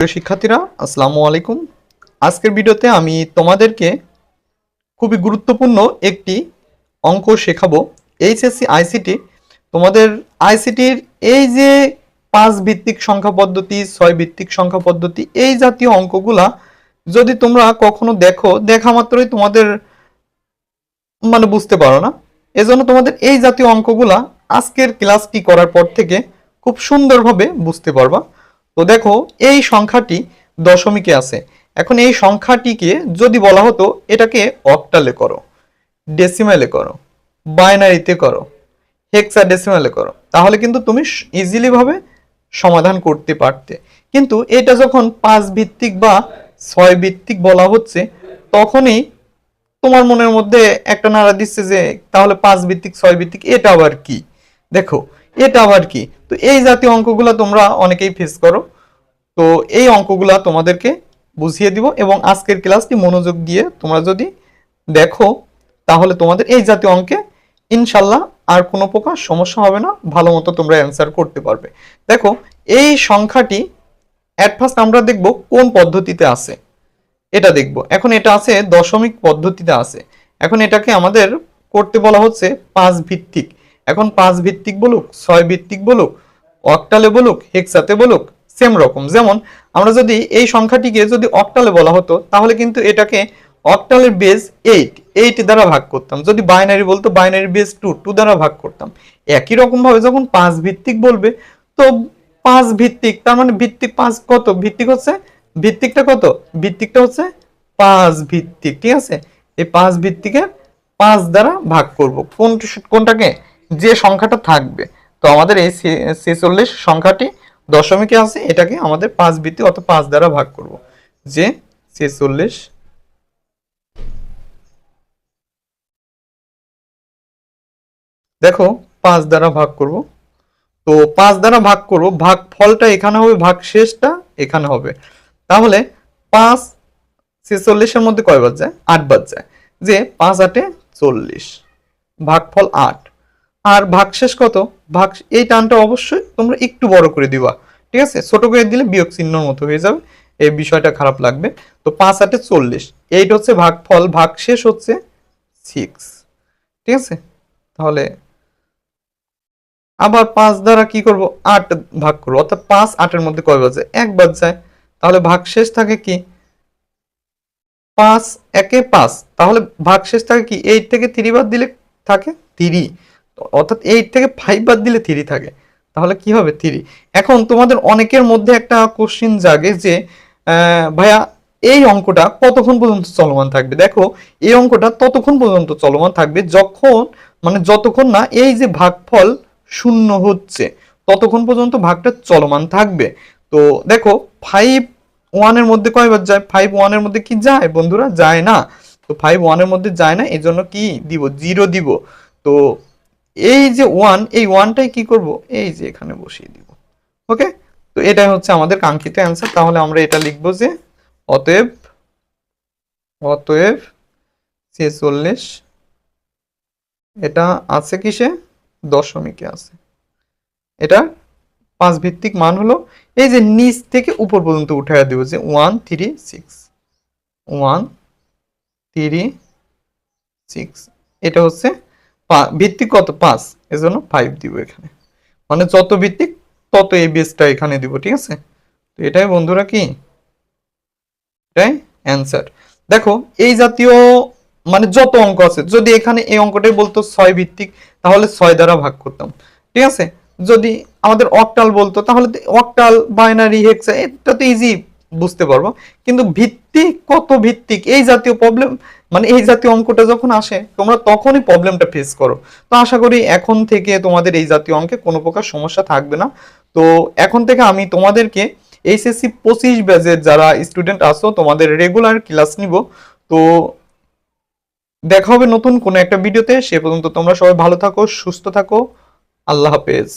প্রিয় শিক্ষার্থীরা, আসসালামু আলাইকুম। আজকের ভিডিওতে আমি তোমাদেরকে খুবই গুরুত্বপূর্ণ একটি অঙ্ক শেখাবো। এইচএসসি, আইসিটি, তোমাদের আইসিটির এই যে পাঁচ ভিত্তিক সংখ্যা পদ্ধতি, ছয় ভিত্তিক সংখ্যা পদ্ধতি, এই জাতীয় অঙ্কগুলা যদি তোমরা কখনো দেখো, দেখা মাত্রই তোমাদের মানে বুঝতে পারো না। এজন্য তোমাদের এই জাতীয় অঙ্কগুলা আজকের ক্লাসটি করার পর থেকে খুব সুন্দরভাবে বুঝতে পারবা। তো দেখো, এই সংখ্যাটি দশমিকে আছে। এখন এই সংখ্যাটিকে যদি বলা হতো, এটাকে অক্টালে করো ডেসিমালে করো বাইনারিতে করো হেক্সা ডেসিমালে করো, তাহলে কিন্তু তুমি ইজিলি ভাবে সমাধান করতে পারতে। কিন্তু এটা যখন পাঁচ ভিত্তিক বা ছয় ভিত্তিক বলা হচ্ছে, তখনই তোমার মনের মধ্যে একটা নাড়া দিচ্ছে যে, তাহলে পাঁচ ভিত্তিক, ছয় ভিত্তিক, এটা আবার কি? দেখো এটা আবার কি? তো এই জাতীয় অঙ্কগুলো তোমরা অনেকেই ফেস করো। তো এই অঙ্কগুলো তোমাদেরকে বুঝিয়ে দিব এবং আজকের ক্লাসটি মনোযোগ দিয়ে তোমরা যদি দেখো, তাহলে তোমাদের এই জাতীয় অঙ্কে ইনশাল্লাহ আর কোনো প্রকার সমস্যা হবে না, ভালো মতো তোমরা অ্যান্সার করতে পারবে। দেখো, এই সংখ্যাটি অ্যাট ফার্স্ট আমরা দেখব কোন পদ্ধতিতে আছে। এটা দেখব। এখন এটা আছে দশমিক পদ্ধতিতে আছে। এখন এটাকে আমাদের করতে বলা হচ্ছে পাঁচ ভিত্তিক এখন পাঁচ ভিত্তিক বলুক, ছয় ভিত্তিক বলুক, অক্টালে বলুক, হেক্সাতে বলুক, সেম রকম। যেমন আমরা যদি এই সংখ্যাটিকে যদি অক্টালে বলা হতো, তাহলে কিন্তু এটাকে অক্টালের বেস এইট এইট দ্বারা ভাগ করতাম। যদি বাইনারি বলতো বাইনারি বেস টু টু দ্বারা ভাগ করতাম। একই রকম ভাবে যখন পাঁচ ভিত্তিক বলবে, তো পাঁচ ভিত্তিক, তার মানে ভিত্তিক পাঁচ কত? ভিত্তিক হচ্ছে, ভিত্তিকটা কত? ভিত্তিকটা হচ্ছে পাঁচ ভিত্তিক, ঠিক আছে? এই পাঁচ ভিত্তিকের পাঁচ দ্বারা ভাগ করব। কোন কোনটাকে? যে সংখ্যাটা থাকবে, তো আমাদের এই ছেচল্লিশ সংখ্যাটি দশমিকে আছে, এটাকে আমাদের পাঁচ ভিত্তিক অত পাঁচ দ্বারা ভাগ করব। যে ছেচল্লিশ দেখো, পাঁচ দ্বারা ভাগ করব। তো পাঁচ দ্বারা ভাগ করব ভাগ ফলটা এখানে হবে ভাগ শেষটা এখানে হবে। তাহলে পাঁচ ছেচল্লিশের মধ্যে কয় বাদ যায় আট বাদ যায় যে পাঁচ আটে চল্লিশ, ভাগফল আট। আর ভাগশেষ কত? ভাগ এই টানটা অবশ্যই তোমরা একটু বড় করে দিবা, ঠিক আছে? ছোট করে দিলে বিয়োগ চিহ্নর মতো হয়ে যাবে। এই বিষয়টা খারাপ লাগবে। তো পাঁচ আটে চল্লিশ, এইট হচ্ছে ভাগফল ভাগশেষ হচ্ছে সিক্স ঠিক আছে? তাহলে আবার পাঁচ দ্বারা কি করব? আট ভাগ করব। অর্থাৎ পাঁচ আটের মধ্যে কয় বাজে? এক বাজ। যায় তাহলে ভাগশেষ থাকে কি? পাঁচ একে পাঁচ। তাহলে ভাগশেষ থাকে কি? এইট থেকে থ্রি বাদ দিলে থাকে থ্রি অর্থাৎ এইট থেকে ফাইভ বাদ দিলে থ্রি থাকে। তাহলে কি হবে থ্রি এখন তোমাদের অনেকের মধ্যে একটা কোশ্চিন জাগে যে ভাইয়া, এই অঙ্কটা কতক্ষণ পর্যন্ত চলমান থাকবে? দেখো, এই অঙ্কটা ততক্ষণ পর্যন্ত চলমান থাকবে যখন মানে যতক্ষণ না এই যে ভাগফল শূন্য হচ্ছে, ততক্ষণ পর্যন্ত ভাগটা চলমান থাকবে। তো দেখো ফাইভ ওয়ানের মধ্যে কয়বার যায়? ফাইভ ওয়ানের মধ্যে কি যায়? বন্ধুরা, যায় না। তো ফাইভ ওয়ানের মধ্যে যায় না এই জন্য কি দিব? জিরো দিব। তো এই যে ওয়ান এই ওয়ানটাই কি করব? এই যে এখানে বসিয়ে দিব। ওকে তো এটাই হচ্ছে আমাদের কাঙ্ক্ষিত অ্যান্সার তাহলে আমরা এটা লিখব যে অতএব অতএব ছেচল্লিশ, এটা আছে কিসে? দশমিকে আছে। এটা পাঁচ ভিত্তিক মান হলো। এই যে নিচ থেকে উপর পর্যন্ত উঠাইয়া দিব যে one three six one three six এটা হচ্ছে ভিত্তিক কত? পাঁচ। এজন্য ফাইভ দিব এখানে। মানে যত ভিত্তিক, তত এই বেসটা এখানে দিব, ঠিক আছে? তো এটাই বন্ধুরা কি? এটাই অ্যান্সার দেখো, এই জাতীয় মানে যত অঙ্ক আছে, যদি এখানে এই অঙ্কটাই বলতো ছয় ভিত্তিক, তাহলে ছয় দ্বারা ভাগ করতাম। ঠিক আছে? যদি আমাদের অকটাল বলতো, তাহলে অকটাল বাইনারি হেক্সা এটা তো ইজি বুঝতে পারব। কিন্তু ভিত্তিক কত ভিত্তিক, এই জাতীয় প্রবলেম মানে এই জাতীয় অঙ্কটা যখন আসে, তোমরা তখনই প্রবলেমটা ফেস করো। তো আশা করি এখন থেকে তোমাদের এই জাতীয় অঙ্কে কোনো প্রকার সমস্যা থাকবে না। তো এখন থেকে আমি তোমাদেরকে এইচএসসি পঁচিশ ব্যাচের যারা স্টুডেন্ট আসো তোমাদের রেগুলার ক্লাস নিব। তো দেখা হবে নতুন কোনো একটা ভিডিওতে সে পর্যন্ত তোমরা সবাই ভালো থাকো, সুস্থ থাকো। আল্লাহ হাফেজ।